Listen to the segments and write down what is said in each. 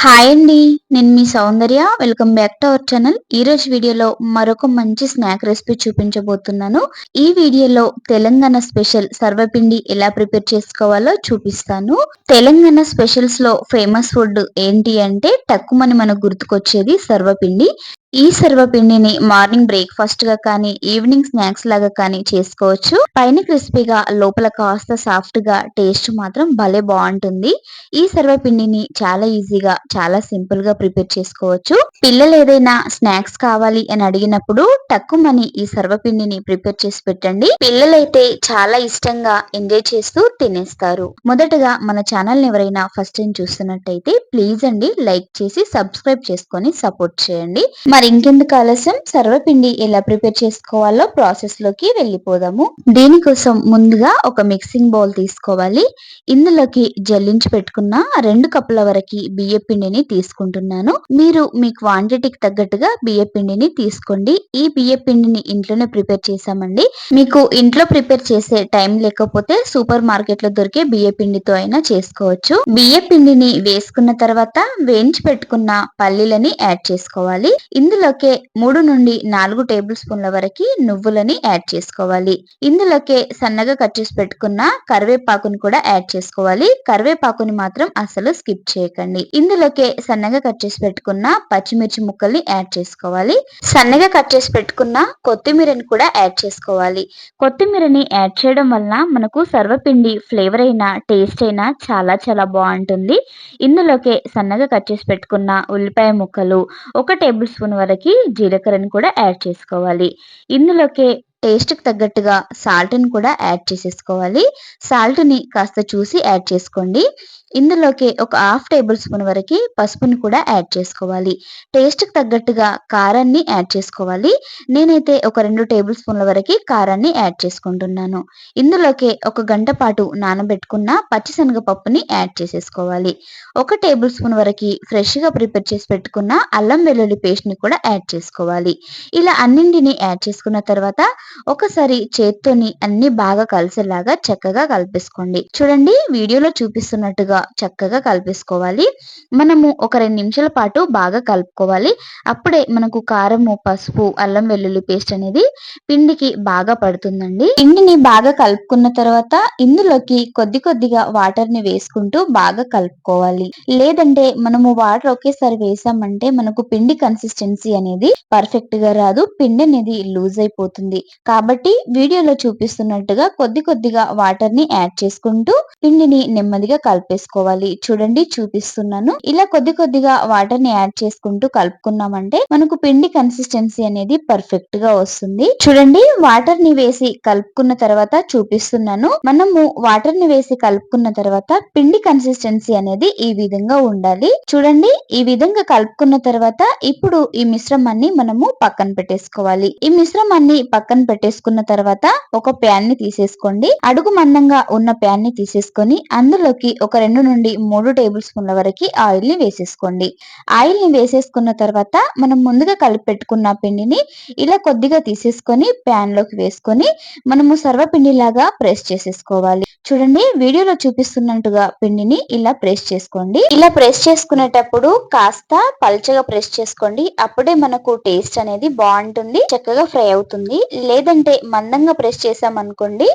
Hi అండి నేను మీ Soundarya. Welcome back to our channel ఈ రోజు వీడియోలో మరొక మంచి స్నాక్ రెసిపీ చూపించబోతున్నాను. ఈ వీడియోలో తెలంగాణ స్పెషల్ సర్వపిండి ఎలా ప్రిపేర్ చేసుకోవాలో చూపిస్తాను. తెలంగాణ స్పెషల్స్లో ఫేమస్ ఫుడ్ ఏంటి అంటే టక్కుమని మనకు గుర్తుకొచ్చేది సర్వపిండి. ఈ సర్వపిండిని మార్నింగ్ బ్రేక్ఫాస్ట్గా కానీ ఈవినింగ్ స్నాక్స్ లాగా కానీ చేసుకోవచ్చు. పైన క్రిస్పీగా లోపల కాస్త సాఫ్ట్గా టేస్ట్ మాత్రం భలే బాగుంటుంది. ఈ సర్వపిండిని చాలా ఈజీగా చాలా సింపుల్గా ప్రిపేర్ చేసుకోవచ్చు. పిల్లలు ఏదైనా స్నాక్స్ కావాలి అని అడిగినప్పుడు టక్కుమని ఈ సర్వపిండిని ప్రిపేర్ చేసి పెట్టండి. పిల్లలైతే చాలా ఇష్టంగా ఎంజాయ్ చేస్తూ తినేస్తారు. మొదటగా మన ఛానల్ ఎవరైనా ఫస్ట్ టైం చూస్తున్నట్టయితే ప్లీజ్ అండి లైక్ చేసి సబ్స్క్రైబ్ చేసుకొని సపోర్ట్ చేయండి. మరి ఇంకెందుకు ఆలస్యం? సర్వపిండి ఎలా ప్రిపేర్ చేసుకోవాలో ప్రాసెస్లోకి వెళ్ళిపోదాము. దీనికోసం ముందుగా ఒక మిక్సింగ్ బౌల్ తీసుకోవాలి. ఇందులోకి జల్లించి పెట్టుకున్న రెండు కప్పుల వరకు బియ్య పిండిని తీసుకుంటున్నాను. మీరు మీ క్వాంటిటీకి తగ్గట్టుగా బియ్య పిండిని తీసుకోండి. ఈ బియ్య పిండిని ఇంట్లోనే ప్రిపేర్ చేసామండి మీకు ఇంట్లో ప్రిపేర్ చేసే టైం లేకపోతే సూపర్ మార్కెట్లో దొరికే బియ్య పిండితో అయినా చేసుకోవచ్చు. బియ్య పిండిని వేసుకున్న తర్వాత వేయించి పెట్టుకున్న పల్లీలని యాడ్ చేసుకోవాలి. ఇందులోకే మూడు నుండి నాలుగు టేబుల్ స్పూన్ల వరకు నువ్వులని యాడ్ చేసుకోవాలి. ఇందులోకే సన్నగా కట్ చేసి పెట్టుకున్న కరివేపాకుని కూడా యాడ్ చేసుకోవాలి. కరివేపాకుని మాత్రం అసలు స్కిప్ చేయకండి. ఇందులో ఇందులోకే సన్నగా కట్ చేసి పెట్టుకున్న పచ్చిమిర్చి ముక్కల్ని యాడ్ చేసుకోవాలి. సన్నగా కట్ చేసి పెట్టుకున్న కొత్తిమీరని కూడా యాడ్ చేసుకోవాలి. కొత్తిమీరని యాడ్ చేయడం వలన మనకు సర్వపిండి ఫ్లేవర్ అయినా టేస్ట్ అయినా చాలా చాలా బాగుంటుంది. ఇందులోకే సన్నగా కట్ చేసి పెట్టుకున్న ఉల్లిపాయ ముక్కలు ఒక టేబుల్ స్పూన్ వరకు జీలకర్రని కూడా యాడ్ చేసుకోవాలి. ఇందులోకి టేస్ట్కి తగ్గట్టుగా సాల్ట్ని కూడా యాడ్ చేసేసుకోవాలి. సాల్ట్ని కాస్త చూసి యాడ్ చేసుకోండి. ఇందులోకి ఒక హాఫ్ టేబుల్ స్పూన్ వరకు పసుపుని కూడా యాడ్ చేసుకోవాలి. టేస్ట్కి తగ్గట్టుగా కారాన్ని యాడ్ చేసుకోవాలి. నేనైతే ఒక రెండు టేబుల్ స్పూన్ల వరకు కారాన్ని యాడ్ చేసుకుంటున్నాను. ఇందులోకి ఒక గంట పాటు నానబెట్టుకున్న పచ్చిశనగపప్పుని యాడ్ చేసేసుకోవాలి. ఒక టేబుల్ స్పూన్ వరకు ఫ్రెష్గా ప్రిపేర్ చేసి పెట్టుకున్న అల్లం వెల్లుల్లి పేస్ట్ని కూడా యాడ్ చేసుకోవాలి. ఇలా అన్నింటిని యాడ్ చేసుకున్న తర్వాత ఒకసారి చేత్తోని అన్ని బాగా కలిసేలాగా చక్కగా కలిపేసుకోండి. చూడండి వీడియోలో చూపిస్తున్నట్టుగా చక్కగా కలిపేసుకోవాలి. మనము ఒక రెండు నిమిషాల పాటు బాగా కలుపుకోవాలి. అప్పుడే మనకు కారము పసుపు అల్లం వెల్లుల్లి పేస్ట్ అనేది పిండికి బాగా పడుతుందండి. పిండిని బాగా కలుపుకున్న తర్వాత ఇందులోకి కొద్ది కొద్దిగా వాటర్ని వేసుకుంటూ బాగా కలుపుకోవాలి. లేదంటే మనము వాటర్ ఒకేసారి వేసామంటే మనకు పిండి కన్సిస్టెన్సీ అనేది పర్ఫెక్ట్గా రాదు. పిండి అనేది లూజ్ అయిపోతుంది. కాబట్టి వీడియోలో చూపిస్తున్నట్టుగా కొద్ది కొద్దిగా వాటర్ని యాడ్ చేసుకుంటూ పిండిని నెమ్మదిగా కలిపేసుకోవాలి. చేసుకోవాలి. చూడండి చూపిస్తున్నాను. ఇలా కొద్ది కొద్దిగా వాటర్ని యాడ్ చేసుకుంటూ కలుపుకున్నామంటే మనకు పిండి కన్సిస్టెన్సీ అనేది పర్ఫెక్ట్గా వస్తుంది. చూడండి వాటర్ని వేసి కలుపుకున్న తర్వాత చూపిస్తున్నాను. మనము వాటర్ని వేసి కలుపుకున్న తర్వాత పిండి కన్సిస్టెన్సీ అనేది ఈ విధంగా ఉండాలి. చూడండి ఈ విధంగా కలుపుకున్న తర్వాత ఇప్పుడు ఈ మిశ్రమాన్ని మనము పక్కన పెట్టేసుకోవాలి. ఈ మిశ్రమాన్ని పక్కన పెట్టేసుకున్న తర్వాత ఒక ప్యాన్ని తీసేసుకోండి. అడుగు మందంగా ఉన్న ప్యాన్ని తీసేసుకొని అందులోకి ఒక రెండు రెండు నుండి మూడు టేబుల్ స్పూన్ల వరకు ఆయిల్ని వేసేసుకోండి. ఆయిల్ని వేసేసుకున్న తర్వాత మనం ముందుగా కలిపి పెట్టుకున్న పిండిని ఇలా కొద్దిగా తీసేసుకొని ప్యాన్లోకి వేసుకొని మనము సర్వపిండిలాగా ప్రెస్ చేసేసుకోవాలి. చూడండి వీడియోలో చూపిస్తున్నట్టుగా పిండిని ఇలా ప్రెస్ చేసుకోండి. ఇలా ప్రెస్ చేసుకునేటప్పుడు కాస్త పల్చగా ప్రెస్ చేసుకోండి. అప్పుడే మనకు టేస్ట్ అనేది బాగుంటుంది చక్కగా ఫ్రై అవుతుంది. లేదంటే మందంగా ప్రెస్ చేసామనుకోండి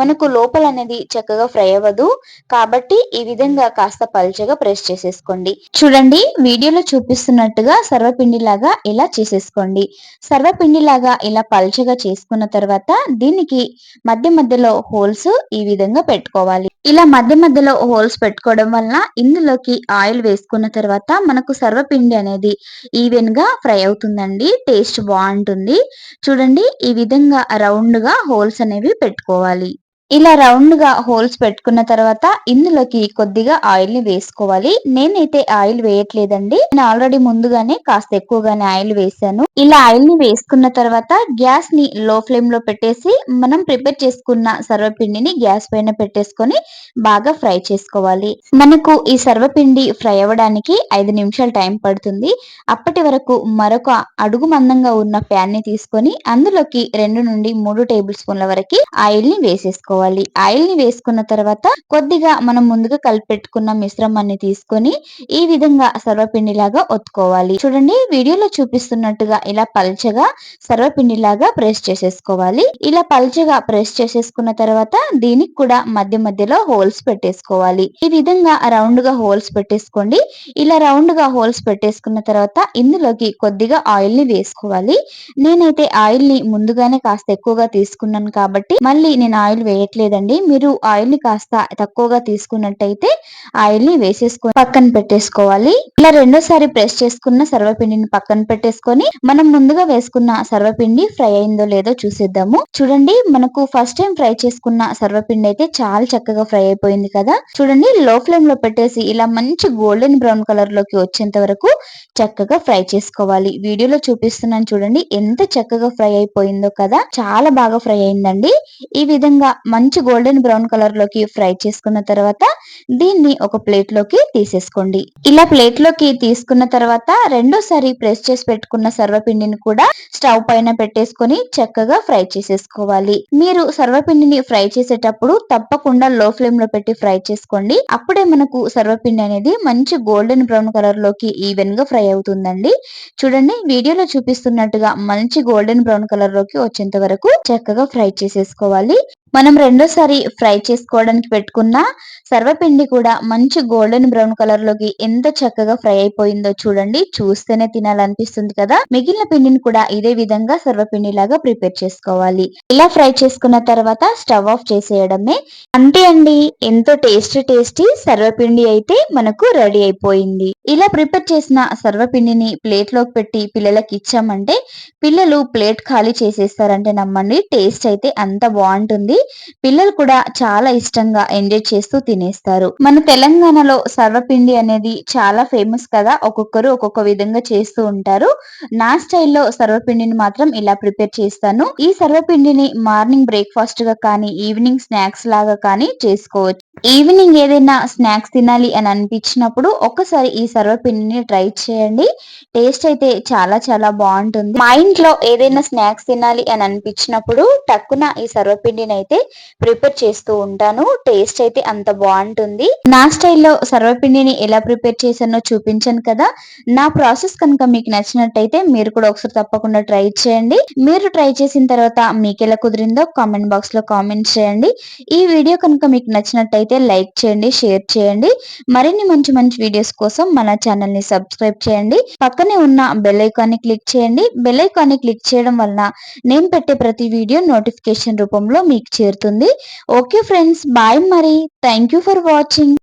మనకు లోపల అనేది చక్కగా ఫ్రై అవ్వదు. కాబట్టి ఈ విధంగా కాస్త పల్చగా ప్రెస్ చేసేసుకోండి. చూడండి వీడియోలో చూపిస్తున్నట్టుగా సర్వపిండి లాగా ఇలా చేసేసుకోండి. సర్వపిండి లాగా ఇలా పల్చగా చేసుకున్న తర్వాత దీనికి మధ్య మధ్యలో హోల్స్ ఈ విధంగా పెట్టుకోవాలి. ఇలా మధ్య మధ్యలో హోల్స్ పెట్టుకోవడం వలన ఇందులోకి ఆయిల్ వేసుకున్న తర్వాత మనకు సర్వపిండి అనేది ఈవెన్గా ఫ్రై అవుతుందండి. టేస్ట్ బాగుంటుంది. చూడండి ఈ విధంగా రౌండ్గా హోల్స్ అనేవి పెట్టుకోవాలి. ఇలా రౌండ్గా హోల్స్ పెట్టుకున్న తర్వాత ఇందులోకి కొద్దిగా ఆయిల్ని వేసుకోవాలి. నేనైతే ఆయిల్ వేయట్లేదండి. నేను ఆల్రెడీ ముందుగానే కాస్త ఎక్కువగానే ఆయిల్ వేసాను. ఇలా ఆయిల్ని వేసుకున్న తర్వాత గ్యాస్ని లో ఫ్లేమ్లో పెట్టేసి మనం ప్రిపేర్ చేసుకున్న సర్వపిండిని గ్యాస్ పైన పెట్టేసుకొని బాగా ఫ్రై చేసుకోవాలి. మనకు ఈ సర్వపిండి ఫ్రై అవ్వడానికి ఐదు నిమిషాలు టైం పడుతుంది. అప్పటి వరకు మరొక అడుగు మందంగా ఉన్న ప్యాన్ని తీసుకొని అందులోకి రెండు నుండి మూడు టేబుల్ స్పూన్ల వరకు ఆయిల్ని వేసేసుకోవాలి. వేసుకోవాలి ఆయిల్ని వేసుకున్న తర్వాత కొద్దిగా మనం ముందుగా కలిపెట్టుకున్న మిశ్రమాన్ని తీసుకొని ఈ విధంగా సర్వపిండి లాగా ఒత్తుకోవాలి. చూడండి వీడియోలో చూపిస్తున్నట్టుగా ఇలా పల్చగా సర్వపిండి లాగా ప్రెస్ చేసేసుకోవాలి. ఇలా పల్చగా ప్రెస్ చేసేసుకున్న తర్వాత దీనికి కూడా మధ్య మధ్యలో హోల్స్ పెట్టేసుకోవాలి. ఈ విధంగా రౌండ్గా హోల్స్ పెట్టేసుకోండి. ఇలా రౌండ్గా హోల్స్ పెట్టేసుకున్న తర్వాత ఇందులోకి కొద్దిగా ఆయిల్ని వేసుకోవాలి. నేనైతే ఆయిల్ని ముందుగానే కాస్త ఎక్కువగా తీసుకున్నాను కాబట్టి మళ్ళీ నేను ఆయిల్ వేయట్లేదండి. మీరు ఆయిల్ని కాస్త తక్కువగా తీసుకున్నట్టయితే ఆయిల్ని వేసేసుకొని పక్కన పెట్టేసుకోవాలి. ఇలా రెండోసారి ప్రెస్ చేసుకున్న సర్వపిండిని పక్కన పెట్టేసుకొని మనం ముందుగా వేసుకున్న సర్వపిండి ఫ్రై అయిందో లేదో చూసేద్దాము. చూడండి మనకు ఫస్ట్ టైం ఫ్రై చేసుకున్న సర్వపిండి అయితే చాలా చక్కగా ఫ్రై అయిపోయింది కదా. చూడండి లో ఫ్లేమ్లో పెట్టేసి ఇలా మంచి గోల్డెన్ బ్రౌన్ కలర్లోకి వచ్చేంత వరకు చక్కగా ఫ్రై చేసుకోవాలి. వీడియోలో చూపిస్తున్నాను చూడండి ఎంత చక్కగా ఫ్రై అయిపోయిందో కదా. చాలా బాగా ఫ్రై అయిందండి. ఈ విధంగా మంచి గోల్డెన్ బ్రౌన్ కలర్లోకి ఫ్రై చేసుకున్న తర్వాత దీన్ని ఒక ప్లేట్లోకి తీసేసుకోండి. ఇలా ప్లేట్లోకి తీసుకున్న తర్వాత రెండోసారి ప్రెస్ చేసి పెట్టుకున్న సర్వపిండిని కూడా స్టవ్ పైన పెట్టేసుకొని చక్కగా ఫ్రై చేసేసుకోవాలి. మీరు సర్వపిండిని ఫ్రై చేసేటప్పుడు తప్పకుండా లో ఫ్లేమ్లో పెట్టి ఫ్రై చేసుకోండి. అప్పుడే మనకు సర్వపిండి అనేది మంచి గోల్డెన్ బ్రౌన్ కలర్లోకి ఈవెన్గా ఫ్రై అవుతుందండి. చూడండి వీడియోలో చూపిస్తున్నట్టుగా మంచి గోల్డెన్ బ్రౌన్ కలర్లోకి వచ్చేంత వరకు చక్కగా ఫ్రై చేసేసుకోవాలి. మనం రెండోసారి ఫ్రై చేసుకోవడానికి పెట్టుకున్న సర్వపిండి కూడా మంచి గోల్డెన్ బ్రౌన్ కలర్లోకి ఎంత చక్కగా ఫ్రై అయిపోయిందో చూడండి. చూస్తేనే తినాలనిపిస్తుంది కదా. మిగిలిన పిండిని కూడా ఇదే విధంగా సర్వపిండి లాగా ప్రిపేర్ చేసుకోవాలి. ఇలా ఫ్రై చేసుకున్న తర్వాత స్టవ్ ఆఫ్ చేసేయడమే. అంతే అండి ఎంతో టేస్టీ టేస్టీ సర్వపిండి అయితే మనకు రెడీ అయిపోయింది. ఇలా ప్రిపేర్ చేసిన సర్వపిండిని ప్లేట్లోకి పెట్టి పిల్లలకి ఇచ్చామంటే పిల్లలు ప్లేట్ ఖాళీ చేసేస్తారంటే నమ్మండి. టేస్ట్ అయితే అంత బాగుంటుంది. పిల్లలు కూడా చాలా ఇష్టంగా ఎంజాయ్ చేస్తూ తినేస్తారు. మన తెలంగాణలో సర్వపిండి అనేది చాలా ఫేమస్ కదా. ఒక్కొక్కరు ఒక్కొక్క విధంగా చేస్తూ ఉంటారు. నా స్టైల్లో సర్వపిండిని మాత్రం ఇలా ప్రిపేర్ చేస్తాను. ఈ సర్వపిండిని మార్నింగ్ బ్రేక్ఫాస్ట్గా కానీ ఈవినింగ్ స్నాక్స్ లాగా కానీ చేసుకోవచ్చు. ఈవినింగ్ ఏదైనా స్నాక్స్ తినాలి అని అనిపించినప్పుడు ఒక్కసారి ఈ సర్వపిండిని ట్రై చేయండి. టేస్ట్ అయితే చాలా చాలా బాగుంటుంది. మా ఇంట్లో ఏదైనా స్నాక్స్ తినాలి అని అనిపించినప్పుడు టక్కున ఈ సర్వపిండిని అయితే ప్రిపేర్ చేస్తూ ఉంటాను. టేస్ట్ అయితే అంత బాగుంటుంది. నా స్టైల్లో సర్వపిండిని ఎలా ప్రిపేర్ చేశానో చూపించాను కదా. నా ప్రాసెస్ కనుక మీకు నచ్చినట్టయితే మీరు కూడా ఒకసారి తప్పకుండా ట్రై చేయండి. మీరు ట్రై చేసిన తర్వాత మీకు ఎలా కుదిరిందో కామెంట్ బాక్స్లో కామెంట్ చేయండి. ఈ వీడియో కనుక మీకు నచ్చినట్టయితే లైక్ చేయండి షేర్ చేయండి. మరిన్ని మంచి మంచి వీడియోస్ కోసం మన ఛానల్ని సబ్స్క్రైబ్ చేయండి. పక్కనే ఉన్న బెల్ ఐకాన్ క్లిక్ చేయండి. బెల్ ఐకాన్ క్లిక్ చేయడం వలన నేను పెట్టే ప్రతి వీడియో నోటిఫికేషన్ రూపంలో మీకు చేరుతుంది. ఓకే ఫ్రెండ్స్ బాయ్ మరి థ్యాంక్ ఫర్ వాచింగ్